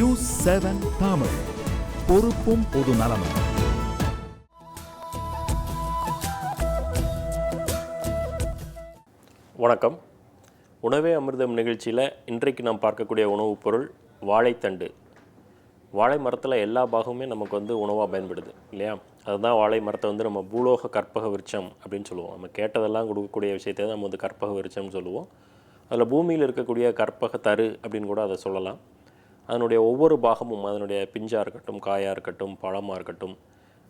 News seven Tamil பொறுப்பும் பொது நலமும். வணக்கம். உணவே அமிர்தம் நிகழ்ச்சியில் இன்றைக்கு நாம் பார்க்கக்கூடிய உணவுப் பொருள் வாழைத்தண்டு. வாழை மரத்தில் எல்லா பாகமுமே நமக்கு வந்து உணவாக பயன்படுது இல்லையா? அதுதான் வாழை மரத்தை வந்து நம்ம பூலோக கற்பக விருட்சம் அப்படின்னு சொல்லுவோம். நம்ம கேட்டதெல்லாம் கொடுக்கக்கூடிய விஷயத்தை நம்ம வந்து கற்பக விருட்சம்னு சொல்லுவோம். அதில் பூமியில் இருக்கக்கூடிய கற்பக தரு அப்படின்னு கூட அதை சொல்லலாம். அதனுடைய ஒவ்வொரு பாகமும் அதனுடைய பிஞ்சாக இருக்கட்டும் காயாக இருக்கட்டும் பழமாக இருக்கட்டும்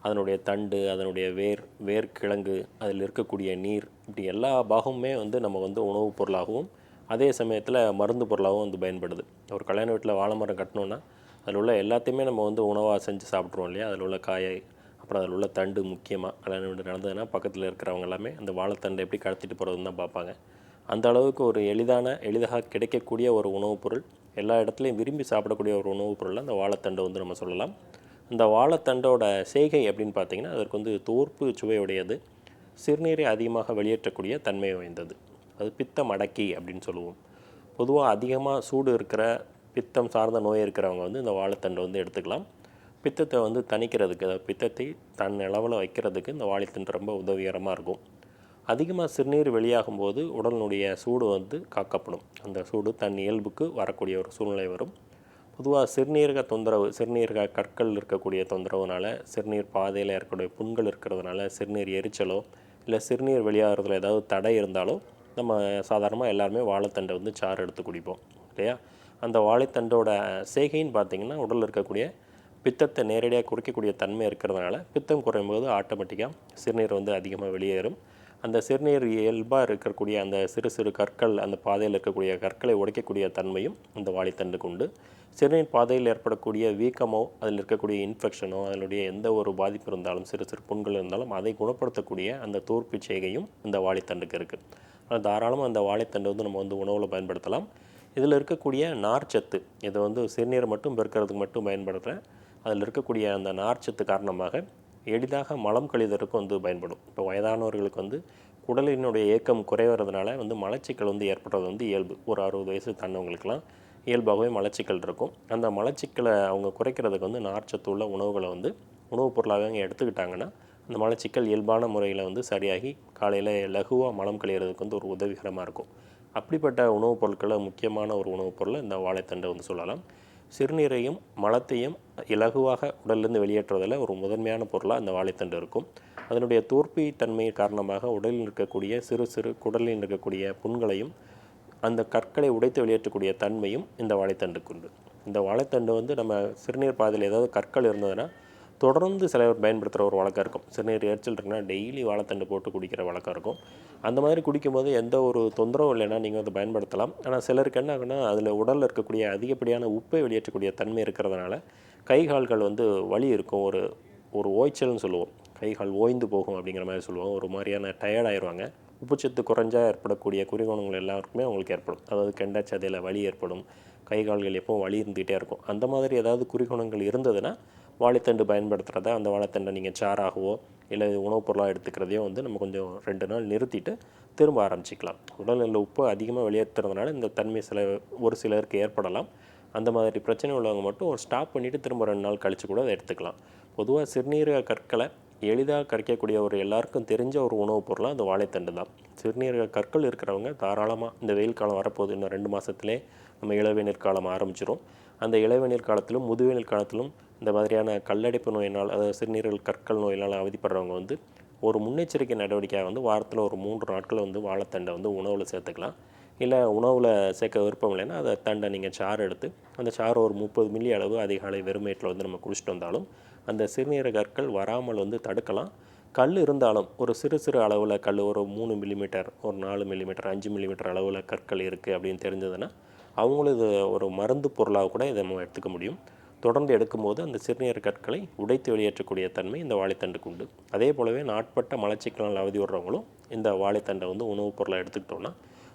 அதனுடைய தண்டு அதனுடைய வேர் வேர் கிழங்கு அதில் இருக்கக்கூடிய நீர் இப்படி எல்லா பாகமுமே வந்து நம்ம வந்து உணவுப் பொருளாகவும் அதே சமயத்தில் மருந்து பொருளாகவும் வந்து பயன்படுது. ஒரு கல்யாண வீட்டில் வாழை மரம் கட்டணுன்னா அதில் உள்ள எல்லாத்தையுமே நம்ம வந்து உணவாக செஞ்சு சாப்பிட்ருவோம் இல்லையா? அதில் உள்ள காயை அப்புறம் அதில் உள்ள தண்டு முக்கியமாக கல்யாண வீடு நடந்ததுன்னா பக்கத்தில் இருக்கிறவங்க எல்லாமே அந்த வாழைத்தண்டை எப்படி கடத்திட்டு போகிறதுன்னு தான் பார்ப்பாங்க. அந்த அளவுக்கு ஒரு எளிதான எளிதாக கிடைக்கக்கூடிய ஒரு உணவுப் பொருள். எல்லா இடத்துலையும் விரும்பி சாப்பிடக்கூடிய ஒரு உணவுப் பொருள் அந்த வாழைத்தண்டை வந்து நம்ம சொல்லலாம். இந்த வாழைத்தண்டோட செய்கை அப்படின்னு பார்த்தீங்கன்னா அதற்கு வந்து தோற்பு சுவையுடையது சிறுநீரை அதிகமாக வெளியேற்றக்கூடிய தன்மை வாய்ந்தது. அது பித்தம் அடக்கி அப்படின்னு சொல்லுவோம். பொதுவாக அதிகமாக சூடு இருக்கிற பித்தம் சார்ந்த நோய் இருக்கிறவங்க வந்து இந்த வாழைத்தண்டை வந்து எடுத்துக்கலாம். பித்தத்தை வந்து தணிக்கிறதுக்கு அதாவது பித்தத்தை தன் அளவில் வைக்கிறதுக்கு இந்த வாழைத்தண்டு ரொம்ப உதவிகரமாக இருக்கும். அதிகமாக சிறுநீர் வெளியாகும் போது உடலினுடைய சூடு வந்து காக்கப்படும். அந்த சூடு தன் இயல்புக்கு வரக்கூடிய ஒரு சூழ்நிலை வரும். பொதுவாக சிறுநீரக தொந்தரவு சிறுநீரக கற்கள் இருக்கக்கூடிய தொந்தரவுனால சிறுநீர் பாதையில் இருக்கக்கூடிய புண்கள் இருக்கிறதுனால சிறுநீர் எரிச்சலோ இல்லை சிறுநீர் வெளியாகிறதுல ஏதாவது தடை இருந்தாலோ நம்ம சாதாரணமாக எல்லாருமே வாழைத்தண்டை வந்து சாறு எடுத்து குடிப்போம் இல்லையா? அந்த வாழைத்தண்டோட சேகைன்னு பார்த்தீங்கன்னா உடலில் இருக்கக்கூடிய பித்தத்தை நேரடியாக குறைக்கக்கூடிய தன்மை இருக்கிறதுனால பித்தம் குறையும் போது ஆட்டோமேட்டிக்காக சிறுநீர் வந்து அதிகமாக வெளியேறும். அந்த சிறுநீர் இயல்பாக இருக்கக்கூடிய அந்த சிறு சிறு கற்கள் அந்த பாதையில் இருக்கக்கூடிய கற்களை உடைக்கக்கூடிய தன்மையும் இந்த வாழைத்தண்டுக்கு உண்டு சிறுநீர் பாதையில் ஏற்படக்கூடிய வீக்கமோ அதில் இருக்கக்கூடிய இன்ஃபெக்ஷனோ அதனுடைய எந்த ஒரு பாதிப்பு இருந்தாலும் சிறு சிறு புண்கள் இருந்தாலும் அதை குணப்படுத்தக்கூடிய அந்த தோற்பு செய்கையும் இந்த வாழைத்தண்டுக்கு இருக்குது ஆனால் தாராளமாக அந்த வாழைத்தண்டு வந்து நம்ம வந்து உணவில் பயன்படுத்தலாம். இதில் இருக்கக்கூடிய நார்ச்சத்து இதை வந்து சிறுநீரை மட்டும் பெருக்கிறதுக்கு மட்டும் பயன்படுத்துகிறேன் அதில் இருக்கக்கூடிய அந்த நார்ச்சத்து காரணமாக எளிதாக மலம் கழிதற்கு வந்து பயன்படும். இப்போ வயதானவர்களுக்கு வந்து குடலினுடைய ஏக்கம் குறைவறதுனால வந்து மலச்சிக்கல் வந்து ஏற்படுறது வந்து இயல்பு. ஒரு அறுபது வயசு தாண்டவங்களுக்கெல்லாம் இயல்பாகவே மலச்சிக்கல் இருக்கும். அந்த மலச்சிக்கலை அவங்க குறைக்கிறதுக்கு வந்து நார்ச்சத்து உள்ள உணவுகளை வந்து உணவுப் பொருளாக அவங்க எடுத்துக்கிட்டாங்கன்னா அந்த மலச்சிக்கல் இயல்பான முறையில் வந்து சரியாகி காலையில் லகுவாக மலம் கழிகிறதுக்கு வந்து ஒரு உதவிகரமாக இருக்கும். அப்படிப்பட்ட உணவுப் பொருட்களை முக்கியமான ஒரு உணவுப் பொருளை இந்த வாழைத்தண்டை வந்து சொல்லலாம். சிறுநீரையும் மலத்தையும் இலகுவாக உடலிருந்து வெளியேற்றுவதில் ஒரு முதன்மையான பொருளாக அந்த வாழைத்தண்டு இருக்கும். அதனுடைய தோற்பி தன்மை காரணமாக உடலில் இருக்கக்கூடிய சிறு சிறு குடலில் இருக்கக்கூடிய புண்களையும் அந்த கற்களை உடைத்து வெளியேற்றக்கூடிய தன்மையும் இந்த வாழைத்தண்டுக்கு உண்டு. இந்த வாழைத்தண்டு வந்து நம்ம சிறுநீர் பாதையில் ஏதாவது கற்கள் இருந்ததுன்னா தொடர்ந்து சில பேர் பயன்படுத்துகிற ஒரு வழக்கம் இருக்கும். சிறுநீர் எரிச்சல் இருக்குன்னா டெய்லி வாழைத்தண்டு போட்டு குடிக்கிற வழக்கம் இருக்கும். அந்த மாதிரி குடிக்கும்போது எந்த ஒரு தொந்தரவும் இல்லைன்னா நீங்கள் வந்து பயன்படுத்தலாம். ஆனால் சிலருக்கு என்ன ஆகுனா அதில் உடலில் இருக்கக்கூடிய அதிகப்படியான உப்பை வெளியேற்றக்கூடிய தன்மை இருக்கிறதுனால கை கால்கள் வந்து வலி இருக்கும். ஒரு ஒரு ஓய்ச்சல்னு சொல்லுவோம். கை கால் ஓய்ந்து போகும் அப்படிங்கிற மாதிரி சொல்லுவோம் ஒரு மாதிரியான டயர்டாயிடுவாங்க உப்புச்சத்து குறைஞ்சா ஏற்படக்கூடிய குறிகோணங்கள் எல்லாருக்குமே அவங்களுக்கு ஏற்படும். அதாவது கெண்டச்சதையில் வலி ஏற்படும். கை கால்கள் எப்பவும் வலி இருந்துகிட்டே இருக்கும். அந்த மாதிரி ஏதாவது குறிகோணங்கள் இருந்ததுன்னா வாழைத்தண்டு பயன்படுத்துகிறத அந்த வாழைத்தண்டை நீங்கள் சாராகவோ இல்லை உணவுப் பொருளாக எடுத்துக்கிறதையோ வந்து நம்ம கொஞ்சம் ரெண்டு நாள் நிறுத்திட்டு திரும்ப ஆரம்பிச்சிக்கலாம். உடலில் உப்பு அதிகமாக வெளியேற்றுறதுனால இந்த தன்மை சில ஒரு சிலருக்கு ஏற்படலாம். அந்த மாதிரி பிரச்சனை உள்ளவங்க மட்டும் ஒரு ஸ்டாப் பண்ணிவிட்டு திரும்ப ரெண்டு நாள் கழித்து கூட அதை எடுத்துக்கலாம். பொதுவாக சிறுநீரக கற்களை எளிதாக கரைக்கக்கூடிய ஒரு எல்லாருக்கும் தெரிஞ்ச ஒரு உணவுப் பொருளாக அந்த வாழைத்தண்டு தான். சிறுநீரக கற்கள் இருக்கிறவங்க தாராளமாக இந்த வெயில் காலம் வரப்போகுது இன்னும் ரெண்டு மாதத்துலேயே நம்ம இளவேநீர் காலம் ஆரம்பிச்சிரும். அந்த இளவேநீர் காலத்திலும் முதுவெனில் காலத்திலும் இந்த மாதிரியான கல்லடைப்பு நோயினால் அதாவது சிறுநீரல் கற்கள் நோயினால் அவதிப்படுறவங்க வந்து ஒரு முன்னெச்சரிக்கை நடவடிக்கையாக வந்து வாரத்தில் ஒரு மூன்று நாட்கள் வந்து வாழைத்தண்டை வந்து உணவில் சேர்த்துக்கலாம். இல்லை உணவில் சேர்க்க விருப்பம் இல்லைன்னா அதை தண்டை நீங்கள் சாறு எடுத்து அந்த சாறு ஒரு முப்பது மில்லி அளவு அதிகாலை வெறுமேட்டில் வந்து நம்ம குடிச்சிட்டு வந்தாலும் அந்த சிறுநீரக கற்கள் வராமல் வந்து தடுக்கலாம். கல் இருந்தாலும் ஒரு சிறு சிறு அளவில் கல் ஒரு மூணு மில்லிமீட்டர் ஒரு நாலு மில்லிமீட்டர் அஞ்சு மில்லிமீட்டர் அளவில் கற்கள் இருக்குது அப்படின்னு தெரிஞ்சதுன்னா அவங்களும் இது ஒரு மருந்து பொருளாக கூட இதை நம்ம எடுத்துக்க முடியும். தொடர்ந்து எடுக்கும்போது அந்த சிறுநீர் கற்களை உடைத்து வெளியேற்றக்கூடிய தன்மை இந்த வாழைத்தண்டுக்கு உண்டு. அதே போலவே நாட்பட்ட மலச்சிக்கலால் அவதி வர்றவங்களும் இந்த வாழைத்தண்டை வந்து உணவுப் பொருளாக எடுத்துக்கிட்டோன்னா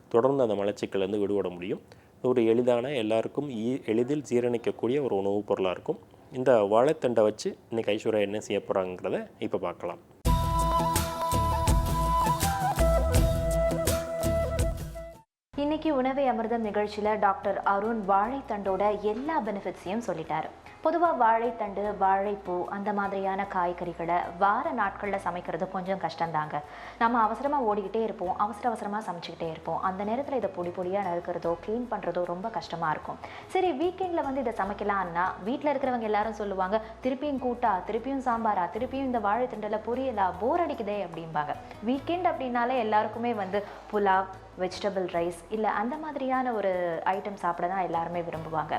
தொடர்ந்து அந்த மலச்சிக்கல்லேருந்து விடுபட முடியும். ஒரு எளிதான எல்லாருக்கும் ஈ எளிதில் ஜீரணிக்கக்கூடிய ஒரு உணவுப் பொருளாக இருக்கும். இந்த வாழைத்தண்டை வச்சு இன்றைக்கி ஐஸ்வர்யா என்ன செய்ய போகிறாங்கிறத இப்போ பார்க்கலாம். இன்னைக்கு உணவை அமிர்தம் நிகழ்ச்சியில் டாக்டர் அருண் வாழைத்தண்டோட எல்லா பெனிஃபிட்ஸையும் சொல்லிட்டாரு. பொதுவாக வாழைத்தண்டு வாழைப்பூ அந்த மாதிரியான காய்கறிகளை வார நாட்களில் சமைக்கிறது கொஞ்சம் கஷ்டம்தாங்க. நம்ம அவசரமாக ஓடிக்கிட்டே இருப்போம் அவசர அவசரமாக சமைச்சிக்கிட்டே இருப்போம். அந்த நேரத்தில் இதை பொடி பொடியாக நறுக்கிறதோ க்ளீன் பண்ணுறதோ ரொம்ப கஷ்டமாக இருக்கும். சரி வீக்கெண்டில் வந்து இதை சமைக்கலான்னா வீட்டில் இருக்கிறவங்க எல்லாரும் சொல்லுவாங்க திருப்பியும் கூட்டா திருப்பியும் சாம்பாரா திருப்பியும் இந்த வாழைத்தண்டில் பொரியலா போர் அடிக்குதே அப்படிம்பாங்க. வீக்கெண்ட் அப்படின்னாலே எல்லாருக்குமே வந்து புலாவ் வெஜிடபிள் ரைஸ் இல்லை அந்த மாதிரியான ஒரு ஐட்டம் சாப்பிட தான் எல்லாருமே விரும்புவாங்க.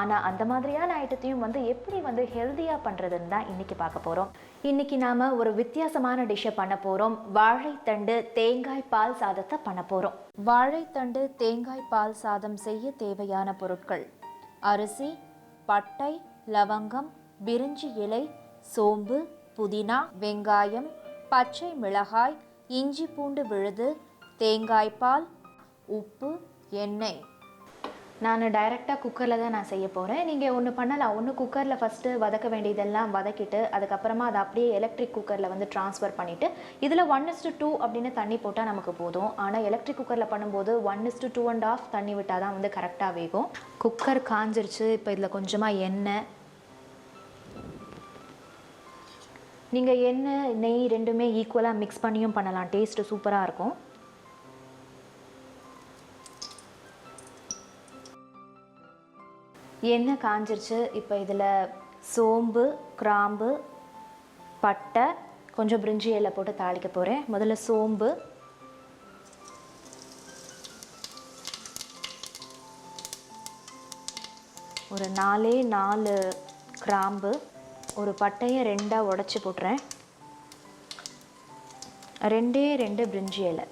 ஆனால் அந்த மாதிரியான ஐட்டத்தையும் வந்து எப்படி வந்து ஹெல்த்தியாக பண்ணுறதுன்னு தான் இன்றைக்கி பார்க்க போகிறோம் இன்றைக்கி நாம் ஒரு வித்தியாசமான டிஷ்ஷை பண்ண போகிறோம் வாழைத்தண்டு தேங்காய் பால் சாதத்தை பண்ண போகிறோம் வாழைத்தண்டு தேங்காய் பால் சாதம் செய்ய தேவையான பொருட்கள். அரிசி பட்டை லவங்கம் பிரிஞ்சி இலை சோம்பு புதினா வெங்காயம் பச்சை மிளகாய் இஞ்சி பூண்டு விழுது தேங்காய் பால் உப்பு எண்ணெய். நான் டைரெக்டாக குக்கரில் தான் நான் செய்ய போகிறேன் நீங்கள் ஒன்று பண்ணலாம். ஒன்று குக்கரில் ஃபஸ்ட்டு வதக்க வேண்டியதெல்லாம் வதக்கிட்டு அதுக்கப்புறமா அதை அப்படியே எலக்ட்ரிக் குக்கரில் வந்து ட்ரான்ஸ்ஃபர் பண்ணிவிட்டு இதில் ஒன் இஸ்டு டூ அப்படின்னு தண்ணி போட்டால் நமக்கு போதும். ஆனால் எலக்ட்ரிக் குக்கரில் பண்ணும்போது one is to two and half தண்ணி விட்டால் தான் வந்து கரெக்டாக வேகும். குக்கர் காஞ்சிருச்சு. இப்போ இதில் கொஞ்சமாக எண்ணெய். நீங்கள் எண்ணெய் நெய் ரெண்டுமே ஈக்குவலாக மிக்ஸ் பண்ணியும் பண்ணலாம். டேஸ்ட்டு சூப்பராக இருக்கும். எண்ணெய் காஞ்சிருச்சு? இப்போ இதில் சோம்பு கிராம்பு பட்டை கொஞ்சம் பிரிஞ்சி இலை போட்டு தாளிக்க போகிறேன் முதல்ல சோம்பு. ஒரு நாலே நாலு கிராம்பு. ஒரு பட்டையை ரெண்டாக உடச்சி போட்டுறேன். ரெண்டே ரெண்டு பிரிஞ்சி இலை.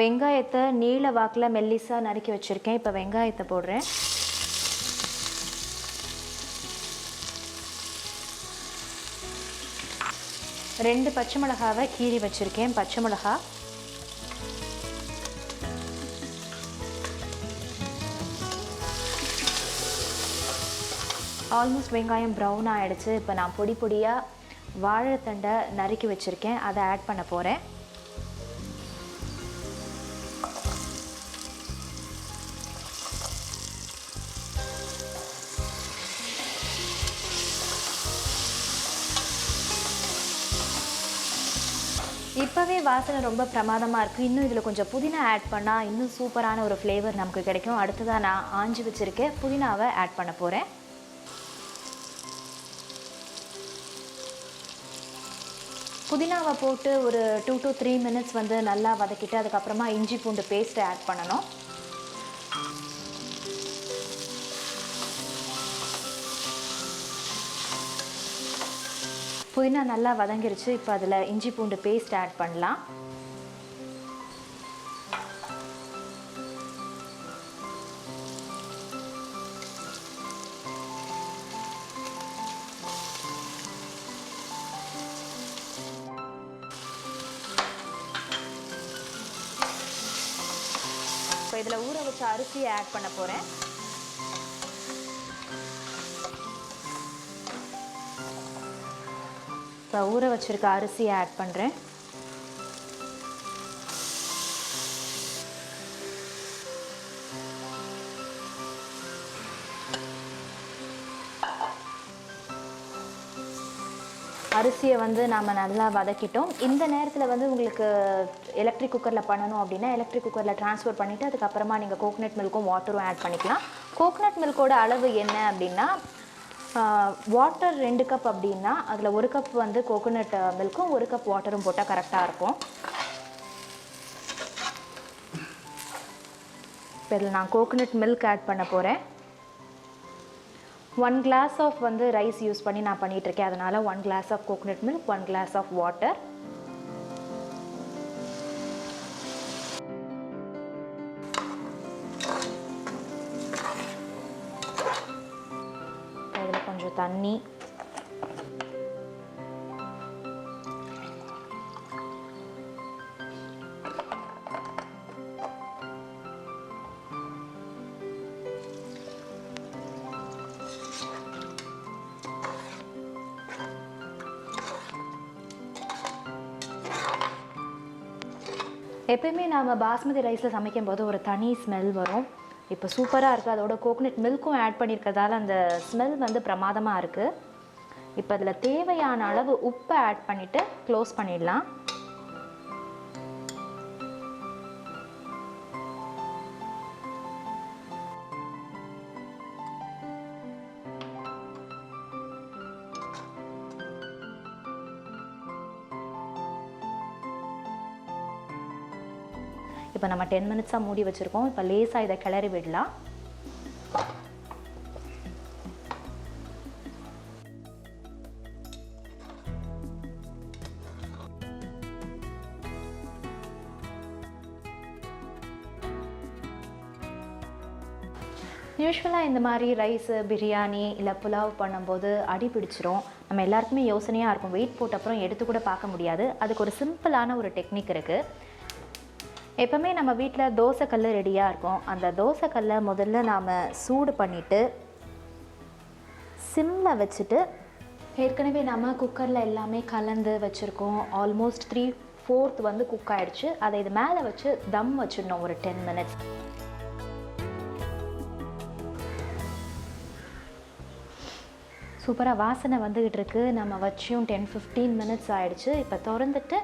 வெங்காயத்தை நீல வாக்கில் மெல்லிஸாக நறுக்கி வச்சுருக்கேன். இப்போ வெங்காயத்தை போடுறேன். ரெண்டு பச்சை மிளகாவை கீறி வச்சுருக்கேன். பச்சை மிளகா. ஆல்மோஸ்ட் வெங்காயம் ப்ரௌன் ஆகிடுச்சு இப்போ நான் பொடி பொடியாக வாழைத்தண்டை நறுக்கி வச்சுருக்கேன். அதை ஆட் பண்ண போகிறேன் இப்போவே வாசனை ரொம்ப பிரமாதமாக இருக்குது இன்னும் இதில் கொஞ்சம் புதினா ஆட் பண்ணால் இன்னும் சூப்பரான ஒரு ஃப்ளேவர் நமக்கு கிடைக்கும். அடுத்ததாக நான் ஆஞ்சி வச்சுருக்கேன் புதினாவை ஆட் பண்ண போகிறேன் புதினாவை போட்டு ஒரு டூ டு த்ரீ மினிட்ஸ் வந்து நல்லா வதக்கிட்டு அதுக்கப்புறமா இஞ்சி பூண்டு பேஸ்ட்டை ஆட் பண்ணணும். புதினா நல்லா வதங்கிருச்சு. இப்போ அதில் இஞ்சி பூண்டு பேஸ்ட் ஆட் பண்ணலாம். இப்போ இதில் ஊற வச்ச அரிசியை ஆட் பண்ண போகிறேன் இப்போ ஊற வச்சிருக்க அரிசியை ஆட் பண்ணுறேன் அரிசியை வந்து நாம் நல்லா வதக்கிட்டோம். இந்த நேரத்தில் வந்து உங்களுக்கு எலக்ட்ரிக் குக்கரில் பண்ணணும் அப்படின்னா எலக்ட்ரிக் குக்கரில் ட்ரான்ஸ்ஃபர் பண்ணிவிட்டு அதுக்கப்புறமா நீங்கள் கோகனட் மில்க்கும் வாட்டரும் ஆட் பண்ணிக்கலாம். கோகனட் மில்கோட அளவு என்ன அப்படின்னா வாட்டர் ரெண்டு கப் அப்படின்னா அதில் ஒரு கப் வந்து கோகோனட் மில்க்கும் uh, ஒரு கப் வாட்டரும் போட்டால் கரெக்டாக இருக்கும். இப்போ இதில் நான் கோகோனட் மில்க் ஆட் பண்ண போகிறேன் ஒன் கிளாஸ் ஆஃப் வந்து ரைஸ் யூஸ் பண்ணி நான் பண்ணிகிட்ருக்கேன் அதனால் one glass of coconut milk one glass of water எப்பயுமே நாம் பாஸ்மதி ரைஸில் சமைக்கும் போது ஒரு தனி ஸ்மெல் வரும். இப்போ சூப்பராக இருக்குது அதோட கோகோனட் மில்க்கும் ஆட் பண்ணியிருக்கிறதால அந்த ஸ்மெல் வந்து பிரமாதமாக இருக்குது இப்போ அதில் தேவையான அளவு உப்பை ஆட் பண்ணிவிட்டு க்ளோஸ் பண்ணிடலாம். டென் மினிட்ஸாக மூடி வச்சுருக்கோம். இப்போ லேசாக இதை கிளறி விடலாம். யூஸ்வலாக இந்த மாதிரி ரைஸு பிரியாணி இல்லை புலாவ் பண்ணும்போது அடி பிடிச்சிரும். நம்ம எல்லாருக்குமே யோசனையாக இருக்கும். வெயிட் போட்ட அப்புறம் எடுத்து கூட பார்க்க முடியாது. அதுக்கு ஒரு சிம்பிளான ஒரு டெக்னிக் இருக்குது எப்போவுமே நம்ம வீட்டில் தோசைக்கல் ரெடியாக இருக்கும். அந்த தோசைக்கல்லை முதல்ல நாம் சூடு பண்ணிவிட்டு சிம்மில் வச்சுட்டு ஏற்கனவே நம்ம குக்கரில் எல்லாமே கலந்து வச்சுருக்கோம். ஆல்மோஸ்ட் த்ரீ ஃபோர்த் வந்து குக் ஆகிடுச்சு அதை இது மேலே வச்சு தம் வச்சிடணும் ஒரு டென் மினிட்ஸ் சூப்பராக வாசனை வந்துக்கிட்டு இருக்கு. நம்ம வச்சியும் டென் ஃபிஃப்டீன் மினிட்ஸ் ஆகிடுச்சு இப்போ திறந்துட்டு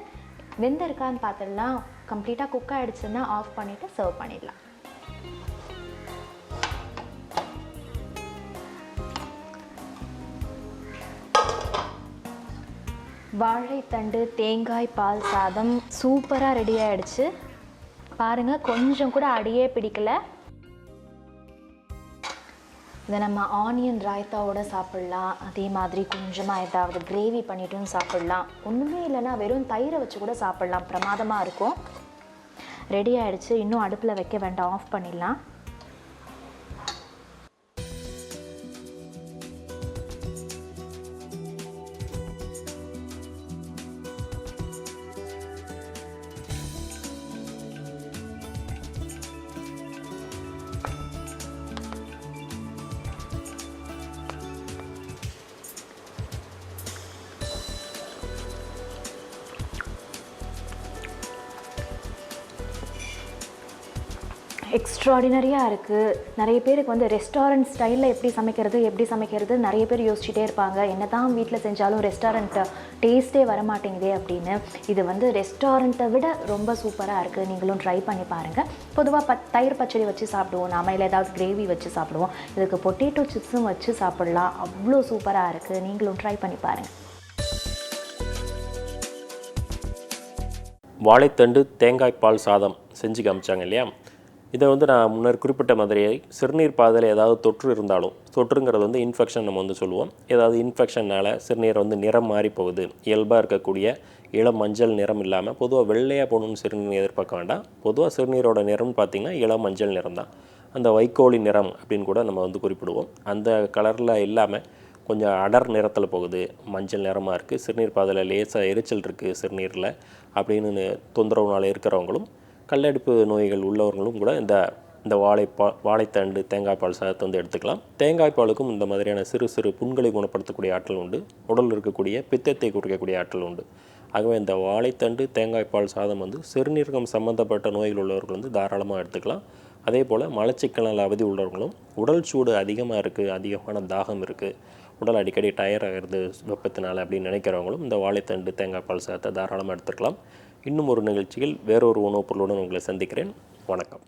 வெந்திருக்கான்னு பார்த்துடலாம். கம்ப்ளீட்டாக குக் ஆகிடுச்சுன்னா ஆஃப் பண்ணிவிட்டு சர்வ் பண்ணிடலாம். வாழைத்தண்டு தேங்காய் பால் சாதம் சூப்பராக ரெடி ஆகிடுச்சு பாருங்கள் கொஞ்சம் கூட அடியே பிடிக்கல. இதை நம்ம ஆனியன் ராய்த்தாவோட சாப்பிட்லாம். அதே மாதிரி கொஞ்சமாக ஏதாவது கிரேவி பண்ணிட்டும் சாப்பிட்லாம். ஒன்றுமே இல்லைன்னா வெறும் தயிரை வச்சு கூட சாப்பிட்லாம். பிரமாதமாக இருக்கும். ரெடி ஆகிடுச்சு இன்னும் அடுப்பில் வைக்க வேண்டாம். ஆஃப் பண்ணிடலாம். எக்ஸ்ட்ராடினரியாக இருக்குது நிறைய பேருக்கு வந்து ரெஸ்டாரண்ட் ஸ்டைலில் எப்படி சமைக்கிறது எப்படி சமைக்கிறது நிறைய பேர் யோசிச்சுட்டே இருப்பாங்க. என்ன தான் வீட்டில் செஞ்சாலும் ரெஸ்டாரண்ட்டை டேஸ்ட்டே வர மாட்டேங்குதே அப்படின்னு. இது வந்து ரெஸ்டாரண்ட்டை விட ரொம்ப சூப்பராக இருக்குது நீங்களும் ட்ரை பண்ணி பாருங்கள் பொதுவாக ப தயிர் பச்சடி வச்சு சாப்பிடுவோம். நாம இல்லை ஏதாவது கிரேவி வச்சு சாப்பிடுவோம். இதுக்கு பொட்டேட்டோ சிப்ஸும் வச்சு சாப்பிடலாம். அவ்வளோ சூப்பராக இருக்குது நீங்களும் ட்ரை பண்ணி பாருங்கள் வாழைத்தண்டு தேங்காய் பால் சாதம் செஞ்சு காமிச்சாங்க இல்லையா? இதை வந்து நான் முன்னர் குறிப்பிட்ட மாதிரியே சிறுநீர் பாதையில் ஏதாவது தொற்று இருந்தாலும் தொற்றுங்கிறது வந்து இன்ஃபெக்ஷன் நம்ம வந்து சொல்லுவோம். ஏதாவது இன்ஃபெக்ஷனால் சிறுநீர் வந்து நிறம் மாறி போகுது. இயல்பாக இருக்கக்கூடிய இளம் மஞ்சள் நிறம் இல்லாமல் பொதுவாக வெள்ளையாக போகணும்னு சிறுநீர் எதிர்பார்க்க வேண்டாம். பொதுவாக சிறுநீரோட நிறம்னு பார்த்திங்கன்னா இளம் மஞ்சள் நிறம் தான். அந்த வைக்கோலி நிறம் அப்படின்னு கூட நம்ம வந்து குறிப்பிடுவோம். அந்த கலரில் இல்லாமல் கொஞ்சம் அடர் நிறத்தில் போகுது மஞ்சள் நிறமாக இருக்குது சிறுநீர் பாதையில் லேசாக எரிச்சல் இருக்குது சிறுநீரில் அப்படின்னு தொந்தரவுனால் இருக்கிறவங்களும் கல்லடுப்பு நோய்கள் உள்ளவர்களும் கூட இந்த இந்த வாழைப்பா வாழைத்தண்டு தேங்காய் பால் சாதத்தை வந்து எடுத்துக்கலாம். தேங்காய் பாலுக்கும் இந்த மாதிரியான சிறு சிறு புண்களை குணப்படுத்தக்கூடிய ஆற்றல் உண்டு. உடலில் இருக்கக்கூடிய பித்தத்தை குறைக்கக்கூடிய ஆற்றல் உண்டு. ஆகவே இந்த வாழைத்தண்டு தேங்காய் பால் சாதம் வந்து சிறுநீரகம் சம்மந்தப்பட்ட நோய்கள் உள்ளவர்கள் வந்து தாராளமாக எடுத்துக்கலாம். அதே போல் மலச்சிக்கலால் அவதி உள்ளவர்களும் உடல் சூடு அதிகமாக இருக்குது அதிகமான தாகம் இருக்குது உடல் அடிக்கடி டயர் ஆகிறது வெப்பத்தினால் அப்படின்னு நினைக்கிறவங்களும் இந்த வாழைத்தண்டு தேங்காய் பால் சாதத்தை தாராளமாக எடுத்துக்கலாம். இன்னும் ஒரு நிகழ்ச்சியில் வேறொரு உணவுப் பொருளுடன் உங்களை சந்திக்கிறேன். வணக்கம்.